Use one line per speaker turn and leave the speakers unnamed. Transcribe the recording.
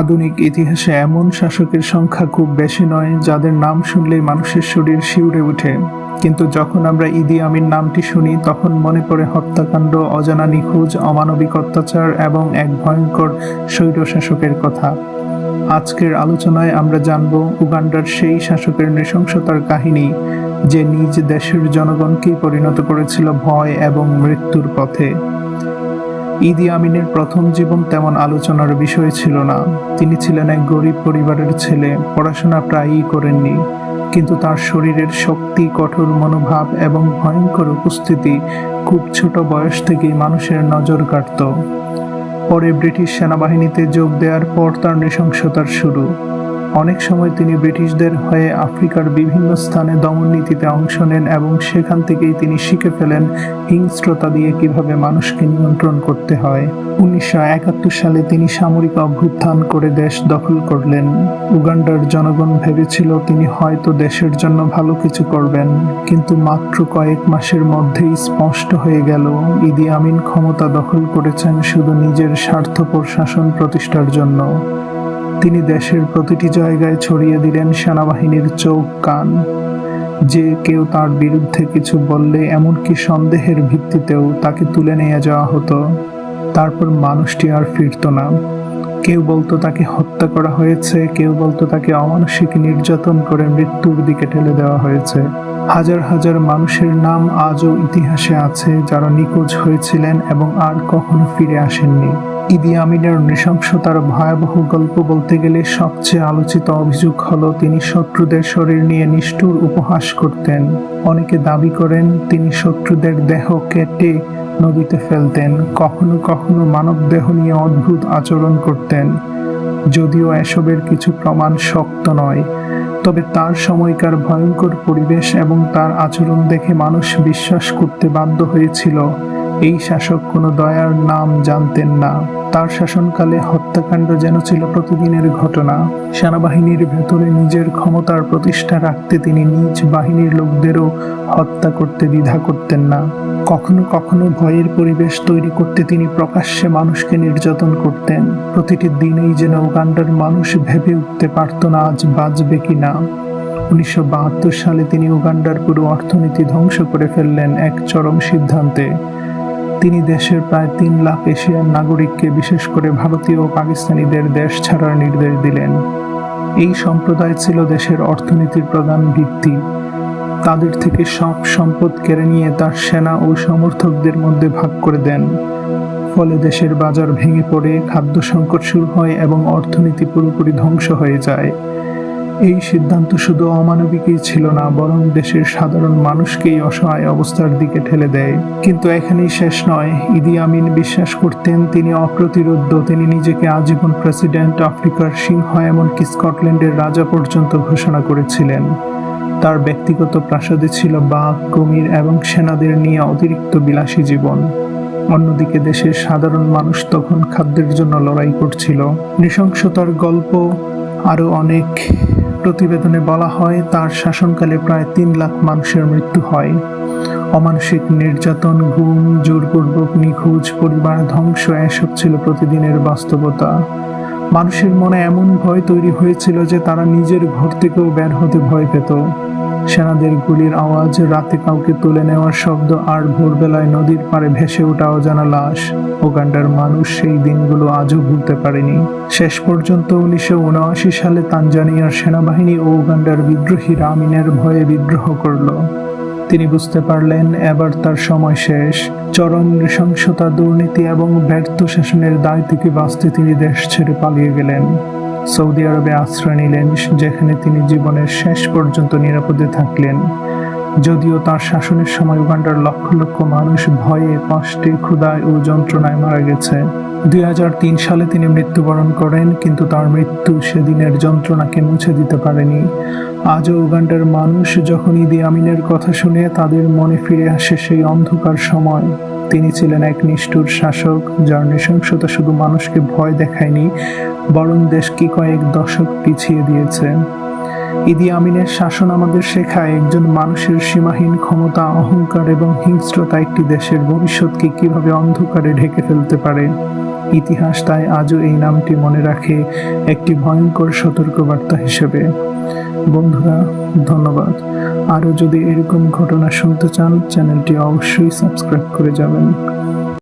আধুনিক ইতিহাসে এমন শাসকের সংখ্যা খুব বেশি নয় যাদের নাম শুনলেই মানুষের শরীর শিউরে ওঠে। কিন্তু যখন আমরা ইদি আমিন নামটি শুনি, তখন মনে পড়ে হত্যাকাণ্ড, অজানা নিখোঁজ, অমানবিক অত্যাচার এবং এক ভয়ঙ্কর স্বৈর শাসকের কথা। আজকের আলোচনায় আমরা জানব উগান্ডার সেই শাসকের নৃশংসতার কাহিনী, যে নিজ দেশের জনগণকেই পরিণত করেছিল ভয় এবং মৃত্যুর পথে। ইদি আমিনের প্রথম জীবন তেমন আলোচনার বিষয় ছিল না। তিনি ছিলেন এক গরিব পরিবারের ছেলে, পড়াশোনা প্রায়ই করেননি। কিন্তু তার শরীরের শক্তি, কঠোর মনোভাব এবং ভয়ঙ্কর উপস্থিতি খুব ছোট বয়স থেকেই মানুষের নজর কাটত। পরে ব্রিটিশ সেনাবাহিনীতে যোগ দেওয়ার পর তার নৃশংসতার শুরু। অনেক সময় তিনি ব্রিটিশদের হয়ে আফ্রিকার বিভিন্ন স্থানে দমন নীতিতে অংশ নেন এবং সেখান থেকেই তিনি শিখে ফেলেন হিংস্রতা দিয়ে কীভাবে মানুষকে নিয়ন্ত্রণ করতে হয়। উনিশশো একাত্তর সালে তিনি সামরিক অভ্যুত্থান করে দেশ দখল করলেন। উগান্ডার জনগণ ভেবেছিল তিনি হয়তো দেশের জন্য ভালো কিছু করবেন, কিন্তু মাত্র কয়েক মাসের মধ্যেই স্পষ্ট হয়ে গেল, ইদি আমিন ক্ষমতা দখল করেছেন শুধু নিজের স্বার্থপর শাসন প্রতিষ্ঠার জন্য। তিনি দেশের প্রতিটি জায়গায় ছড়িয়ে দিলেন সেনাবাহিনীর চোখ, কান। যে কেউ তার বিরুদ্ধে কিছু বললে এমনকি সন্দেহের ভিত্তিতেও তাকে তুলে নিয়ে যাওয়া হতো। তারপর মানুষটি আর ফিরত না। কেউ বলতো তাকে হত্যা করা হয়েছে, কেউ বলতো তাকে অমানসিক নির্যাতন করে মৃত্যুর দিকে ঠেলে দেওয়া হয়েছে। হাজার হাজার মানুষের নাম আজও ইতিহাসে আছে যারা নিখোঁজ হয়েছিলেন এবং আর কখনো ফিরে আসেননি। ইদি আমিনের নৃশংসতার ভয়াবহ গল্প বলতে গেলে সবচেয়ে আলোচিত অভিযোগ হলো, তিনি শত্রুদের শরীর নিয়ে নিষ্ঠুর উপহাস করতেন। অনেকে দাবি করেন, তিনি শত্রুদের দেহ কেটে নদীতে ফেলতেন, কখনো কখনো মানব দেহ নিয়ে অদ্ভুত আচরণ করতেন। যদিও এসবের কিছু প্রমাণ শক্ত নয়, তবে তার সময়কার ভয়ঙ্কর পরিবেশ এবং তার আচরণ দেখে মানুষ বিশ্বাস করতে বাধ্য হয়েছিল। এই শাসক কোনো দয়ার নাম জানতেন না। তার শাসনকালে হত্যাকাণ্ড যেন ছিল প্রতিদিনের ঘটনা। সেনাবাহিনীর ভেতরে নিজের ক্ষমতার প্রতিষ্ঠা রাখতে তিনি নিজ বাহিনীর লোকদেরও হত্যা করতে দ্বিধা করতেন না। কখনো কখনো ভয়ের পরিবেশ তৈরি করতে তিনি প্রকাশ্যে মানুষকে নির্যাতন করতেন। প্রতিটি দিনেই যেন উগান্ডার মানুষ ভেবে উঠতে পারত না আজ বাঁচবে কি না। উনিশশো সালে তিনি উগান্ডার পুরো অর্থনীতি ধ্বংস করে ফেললেন এক চরম সিদ্ধান্তে। তিনি দেশের প্রায় তিন লাখ এশিয়ার নাগরিককে, বিশেষ করে ভারতীয় ও পাকিস্তানিদের দেশ ছাড়ার নির্দেশ দিলেন। এই সম্প্রদায় ছিল দেশের অর্থনীতির প্রধান ভিত্তি। তাদের থেকে সব সম্পদ কেড়ে নিয়ে তার সেনা ও সমর্থকদের মধ্যে ভাগ করে দেন। ফলে দেশের বাজার ভেঙে পড়ে, খাদ্য সংকট শুরু হয় এবং অর্থনীতি পুরোপুরি ধ্বংস হয়ে যায়। এই সিদ্ধান্ত শুধু অমানবিকই ছিল না, বরং দেশের সাধারণ মানুষকেই অসহায় অবস্থার দিকে ঠেলে দেয়। কিন্তু এখানেই শেষ নয়। ইদি আমিন বিশ্বাস করতেন, তিনি অপ্রতিরোধ্য, তিনি নিজেকে আজীবন প্রেসিডেন্ট আফ্রিকার সিংহ এমনকি স্কটল্যান্ডের রাজা পর্যন্ত ঘোষণা করেছিলেন। তার ব্যক্তিগত প্রাসাদে ছিল বাঘ, কুমির এবং সেনাদের নিয়ে অতিরিক্ত বিলাসী জীবন। অন্যদিকে দেশের সাধারণ মানুষ তখন খাদ্যের জন্য লড়াই করছিল। নৃশংসতার গল্প আরও অনেক। প্রতিবেদনে বলা হয়, তার শাসনকালে প্রায় তিন লাখ মানুষের মৃত্যু হয়। অমানসিক নির্যাতন, গুম, জোরপূর্বক নিখোঁজ, পরিবার ধ্বংস, এসব ছিল প্রতিদিনের বাস্তবতা। মানুষের মনে এমন ভয় তৈরি হয়েছিল যে তারা নিজের ঘর থেকেও বের হতে ভয় পেত। সেনাদের গুলির আওয়াজ রাতে কাউকে তুলে নেওয়ার শব্দ আর ভোরবেলায় নদীর পাড়ে ভেসে ওঠা অজানা লাশ। ওগান্ডার মানুষ সেই দিনগুলো আজও ভুলতে পারেনি। শেষ পর্যন্ত উনিশশো উনআশি সালে তানজানিয়ার সেনাবাহিনী ও উগান্ডার বিদ্রোহী রামিনের ভয়ে বিদ্রোহ করল। তিনি বুঝতে পারলেন, এবার তার সময় শেষ। চরম নৃশংসতা, দুর্নীতি এবং ব্যর্থ শাসনের দায় থেকে বাঁচতে তিনি দেশ ছেড়ে পালিয়ে গেলেন। সৌদি আরবে আশ্রয় নিলেন, যেখানে তিনি জীবনের শেষ পর্যন্ত নিরাপদে থাকলেন। যদিও তার শাসনের সময় উগান্ডার লক্ষ লক্ষ মানুষ ভয়ে কষ্টে ক্ষুধায় ও যন্ত্রণায় মারা গেছে। দুই হাজার তিন সালে তিনি মৃত্যুবরণ করেন, কিন্তু তার মৃত্যু সেদিনের যন্ত্রণাকে মুছে দিতে পারেনি। আজও উগান্ডার মানুষ যখন ইদি আমিনের কথা শুনে তাদের মনে ফিরে আসে সেই অন্ধকার সময়। তিনি ছিলেন এক নিষ্ঠুর শাসক, যার নৃশংসতা শুধু মানুষকে ভয় দেখায়নি, বরং দেশকে কয়েক দশক পিছিয়ে দিয়েছে। ইদি আমিনের শাসন আমাদের শেখায়, একজন মানুষের সীমাহীন ক্ষমতা, অহংকার এবং হিংস্রতা একটি দেশের ভবিষ্যৎকে কীভাবে অন্ধকারে ঢেকে ফেলতে পারে। ইতিহাস তাই আজও এই নামটি মনে রাখে, একটি ভয়ঙ্কর সতর্কবার্তা হিসেবে। বন্ধুরা, ধন্যবাদ। আরও যদি এরকম ঘটনা শুনতে চান চ্যানেলটি অবশ্যই সাবস্ক্রাইব করে যাবেন।